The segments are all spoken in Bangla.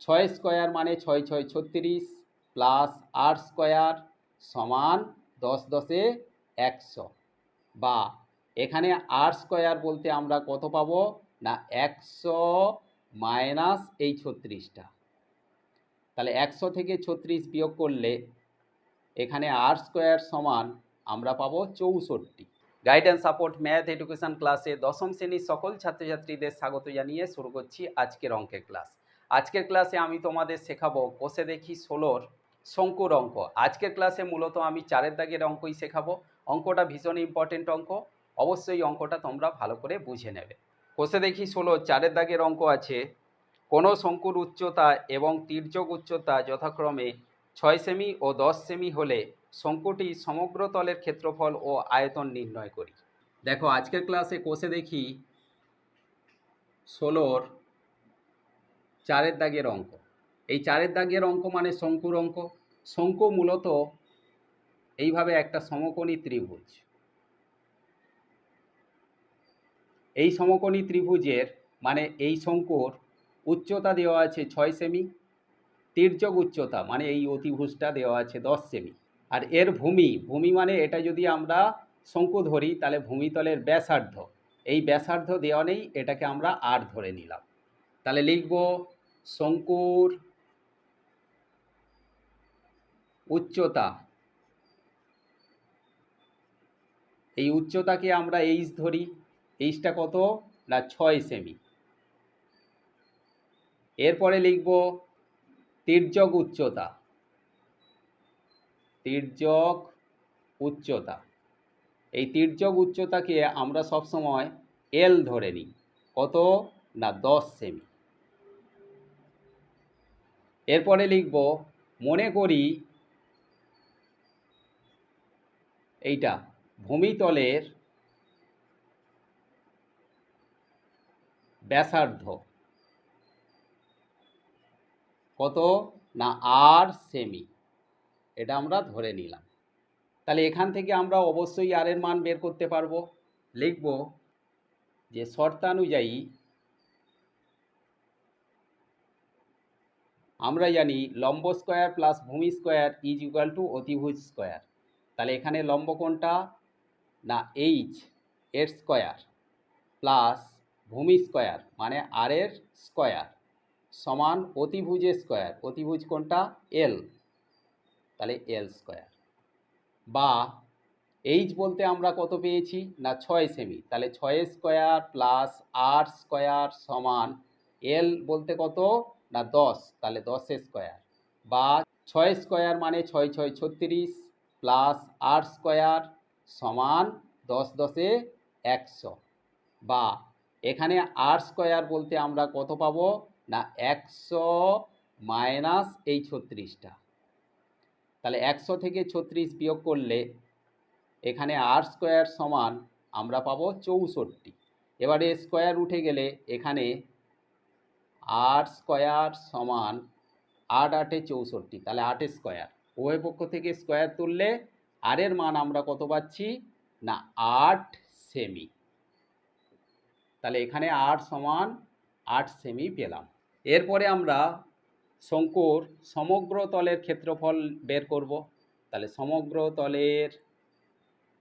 ছয় স্কোয়ার মানে ছয় ছয় ছত্রিশ প্লাস আট স্কোয়ার সমান দশ দশে একশো। বা এখানে আট স্কোয়ার বলতে আমরা কত পাবো? না, একশো মাইনাস এই ছত্রিশটা। তাহলে একশো থেকে ছত্রিশ বিয়োগ করলে এখানে আট স্কোয়ার সমান আমরা পাবো চৌষট্টি। গাইডেন্স সাপোর্ট ম্যাথ এডুকেশন ক্লাসে দশম শ্রেণির সকল ছাত্রছাত্রীদের স্বাগত জানিয়ে শুরু করছি আজকের অঙ্কের ক্লাস আজকের ক্লাসে আমি তোমাদের শেখাবো কোষে দেখি ষোলোর শঙ্কুর অঙ্ক। আজকের ক্লাসে মূলত আমি চারের দাগের অঙ্কই শেখাবো। অঙ্কটা ভীষণ ইম্পর্টেন্ট অঙ্ক। অবশ্যই অঙ্কটা তোমরা ভালো করে বুঝে নেবে। কোষে দেখি ষোলো, চারের দাগের অঙ্ক আছে। কোনো শঙ্কুর উচ্চতা এবং তির্যক উচ্চতা যথাক্রমে ছয় সেমি ও দশ সেমি হলে শঙ্কুটি সমগ্র তলের ক্ষেত্রফল ও আয়তন নির্ণয় করি। দেখো, আজকের ক্লাসে কোষে দেখি ষোলোর চারের দাগের অঙ্ক। এই চারের দাগের অঙ্ক মানে শঙ্কুর অঙ্ক। শঙ্কু মূলত এইভাবে একটা সমকোণী ত্রিভুজ। এই সমকোণী ত্রিভুজের মানে এই শঙ্কুর উচ্চতা দেওয়া আছে ছয় সেমি, তীর্যক উচ্চতা মানে এই অতিভুজটা দেওয়া আছে দশ সেমি। আর এর ভূমি ভূমি মানে এটা যদি আমরা শঙ্কু ধরি তাহলে ভূমিতলের ব্যাসার্ধ। এই ব্যাসার্ধ দেওয়া নেই, এটাকে আমরা আর ধরে নিলাম। তাহলে লিখব শঙ্কুর উচ্চতা। এই উচ্চতাকে আমরা এইচ ধরি, এইচটা কত না ছয় সেমি। এরপরে লিখব তির্যক উচ্চতা। তির্যক উচ্চতা। এই তির্যক উচ্চতাকে আমরা সবসময় এল ধরে নিই। কত না দশ সেমি। এরপরে লিখব, মনে করি এইটা, ভূমিতলের ব্যাসার্ধ কত? না আর সেমি এটা আমরা ধরে নিলাম। তাহলে এখান থেকে আমরা অবশ্যই আর এর মান বের করতে পারব। লিখব যে শর্তানুযায়ী আমরা জানি লম্ব স্কোয়ার প্লাস ভূমি স্কোয়ার ইজ ইকুয়াল টু অতিভুজ স্কোয়ার। তাহলে এখানে লম্ব কোণটা না এইচ এর স্কোয়ার প্লাস ভূমি স্কোয়ার মানে আর এর স্কোয়ার সমান অতিভুজের স্কোয়ার। অতিভুজ কোনটা? এল তাহলে এল স্কোয়ার। বা এইচ বলতে আমরা কত পেয়েছি? না, ছয় সেমি তাহলে ছয় স্কোয়ার প্লাস আট স্কোয়ার সমান এল বলতে কত? না দশ, তাহলে দশ স্কোয়ার। বা ছয় স্কোয়ার মানে ছয় ছয়, ছত্রিশ প্লাস আট স্কোয়ার সমান দশ, দশে একশো। বা এখানে আট স্কোয়ার বলতে আমরা কত পাবো? না, একশো মাইনাস এই ছত্রিশটা। তাহলে একশো থেকে ছত্রিশ বিয়োগ করলে এখানে আট স্কোয়ার সমান আমরা পাবো চৌষট্টি। এবারে স্কোয়ার উঠে গেলে এখানে আট স্কোয়ার সমান আট আটে চৌষট্টি, তাহলে আটে স্কোয়ার। উভয় পক্ষ থেকে স্কোয়ার তুললে আরের মান আমরা কত পাচ্ছি? না, আট সেমি। তাহলে এখানে আট সমান আট সেমি পেলাম। এরপরে আমরা শঙ্কুর সমগ্র তলের ক্ষেত্রফল বের করব। তাহলে সমগ্র তলের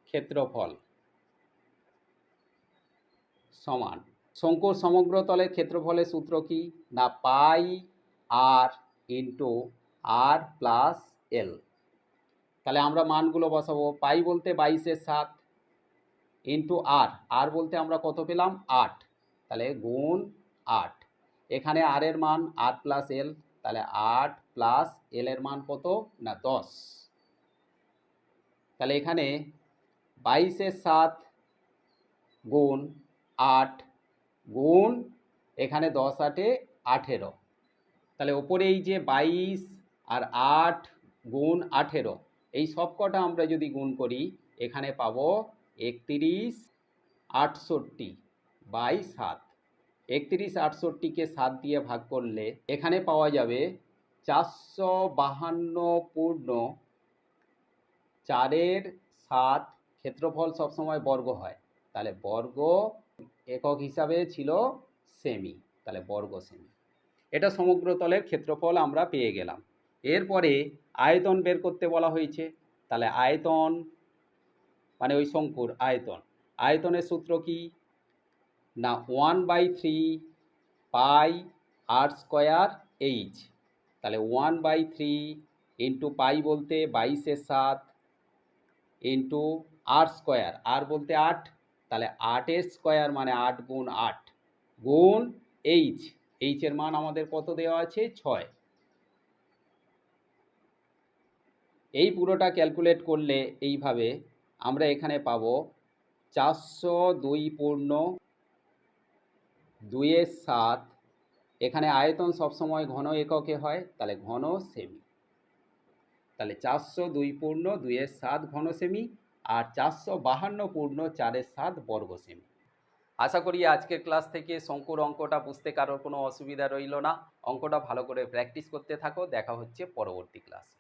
ক্ষেত্রফল সমান শঙ্কুর সমগ্র তলের ক্ষেত্রফলের সূত্র কি? না, পাই আর ইন্টু আর প্লাস এল। তাহলে আমরা মানগুলো বসাবো। পাই বলতে বাইশের সাত, ইন্টু আর আর বলতে আমরা কত পেলাম? আট। তাহলে গুণ আট। এখানে আর এর মান আট প্লাস এল, তাহলে আট প্লাস এল এর মান কত? না, দশ। তাহলে এখানে বাইশের সাত গুণ আট গুণ এখানে দশ আটে আঠেরো। তাহলে ওপরে এই যে বাইশ আর আট গুণ আঠেরো, এই সব কটা আমরা যদি গুণ করি, এখানে পাবো একত্রিশ আটষট্টি বাই সাত। একত্রিশ আটষট্টিকে সাত দিয়ে ভাগ করলে এখানে পাওয়া যাবে চারশো বাহান্ন পূর্ণ চারের সাত। ক্ষেত্রফল সবসময় বর্গ হয়। তাহলে বর্গ একক হিসাবে ছিল সেমি তাহলে বর্গ সেমি এটা সমগ্র তলের ক্ষেত্রফল আমরা পেয়ে গেলাম। এরপরে আয়তন বের করতে বলা হয়েছে। তাহলে আয়তন মানে ওই শঙ্কুর আয়তন। আয়তনের সূত্র কি? না one by three pi r square h তাহলে one by three into pi বলতে বাইশের সাত ইন্টু আর স্কোয়ার আর বলতে আট। তাহলে আটের স্কোয়ার মানে আট গুণ আট গুণ এইচ। এইচের মান আমাদের কত দেওয়া আছে? ছয়। এই পুরোটা ক্যালকুলেট করলে এইভাবে আমরা এখানে পাব চারশো দুই পূর্ণ দুইয়ের সাত। এখানে আয়তন সবসময় ঘন এককে হয়, তাহলে ঘন সেমি। তাহলে চারশো দুই পূর্ণ দুইয়ের সাত ঘন সেমি। আর চারশো বাহান্ন পূর্ণ চারের সাত বর্গ সেমি আশা করি আজকের ক্লাস থেকে শঙ্কুর অঙ্কটা বুঝতে কারোর কোনো অসুবিধা রইল না। অঙ্কটা ভালো করে প্র্যাকটিস করতে থাকো। দেখা হচ্ছে পরবর্তী ক্লাসে।